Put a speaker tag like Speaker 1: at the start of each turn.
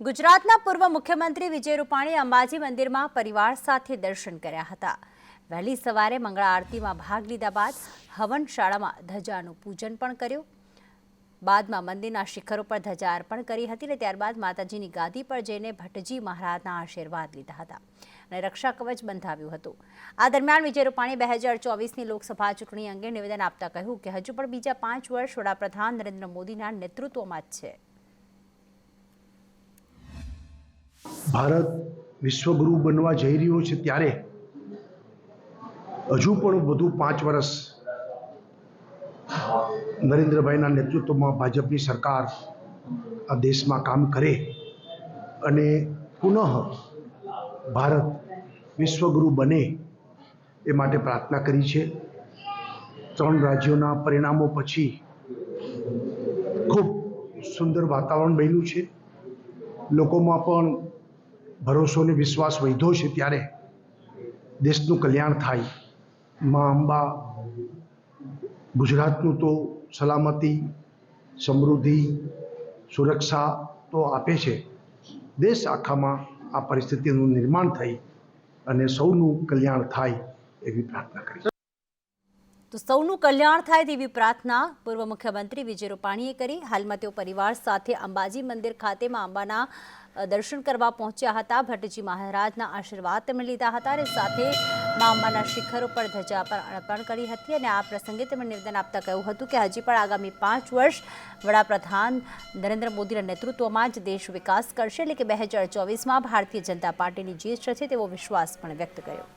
Speaker 1: ગુજરાતના પૂર્વ મુખ્યમંત્રી વિજય રૂપાણી અંબાજી મંદિરમાં પરિવાર સાથે દર્શન કર્યા હતા. વહેલી સવારે મંગળા આરતીમાં ભાગ લીધા બાદ હવન શાળામાં ધજાનું પૂજન પણ કર્યું. બાદમાં મંદિરના શિખરો પર ધજા અર્પણ કરી હતી અને ત્યારબાદ માતાજીની ગાદી પર જઈને ભટ્ટજી મહારાજના આશીર્વાદ લીધા હતા અને રક્ષા કવચ બંધાવ્યું હતું. આ દરમિયાન વિજય રૂપાણી બે હજાર ચોવીસની લોકસભા ચૂંટણી અંગે નિવેદન આપતા કહ્યું કે હજુ પણ બીજા પાંચ વર્ષ વડાપ્રધાન નરેન્દ્ર મોદીના નેતૃત્વમાં જ છે.
Speaker 2: ભારત વિશ્વગુરુ બનવા જઈ રહ્યો છે ત્યારે હજુ પણ વધુ પાંચ વર્ષ નરેન્દ્રભાઈના નેતૃત્વમાં ભાજપની સરકાર આ દેશમાં કામ કરે અને પુનઃ ભારત વિશ્વગુરુ બને એ માટે પ્રાર્થના કરી છે. ત્રણ રાજ્યોના પરિણામો પછી ખૂબ સુંદર વાતાવરણ બન્યું છે. લોકોમાં પણ ભરોસો અને વિશ્વાસ વધ્યો છે ત્યારે દેશનું કલ્યાણ થાય. મા અંબા, ગુજરાતનું તો સલામતી, સમૃદ્ધિ, સુરક્ષા તો આપે છે. દેશ આખામાં આ પરિસ્થિતિનું નિર્માણ થઈ અને સૌનું કલ્યાણ થાય એવી પ્રાર્થના કરી
Speaker 1: તો સૌનું કલ્યાણ થાય તેવી પ્રાર્થના પૂર્વ મુખ્યમંત્રી વિજય રૂપાણીએ કરી. હાલમાં તેઓ પરિવાર સાથે અંબાજી મંદિર ખાતે મા અંબાના દર્શન કરવા પહોંચ્યા હતા. ભટ્ટજી મહારાજના આશીર્વાદ તેમણે લીધા હતા અને સાથે મા અંબાના શિખર ઉપર ધજા પર અર્પણ કરી હતી અને આ પ્રસંગે તેમણે નિવેદન આપતા કહ્યું હતું કે હજી પણ આગામી પાંચ વર્ષ વડાપ્રધાન નરેન્દ્ર મોદીના નેતૃત્વમાં જ દેશ વિકાસ કરશે. એટલે કે બે હજાર ચોવીસમાં ભારતીય જનતા પાર્ટીની જીત થશે તેવો વિશ્વાસ પણ વ્યક્ત કર્યો.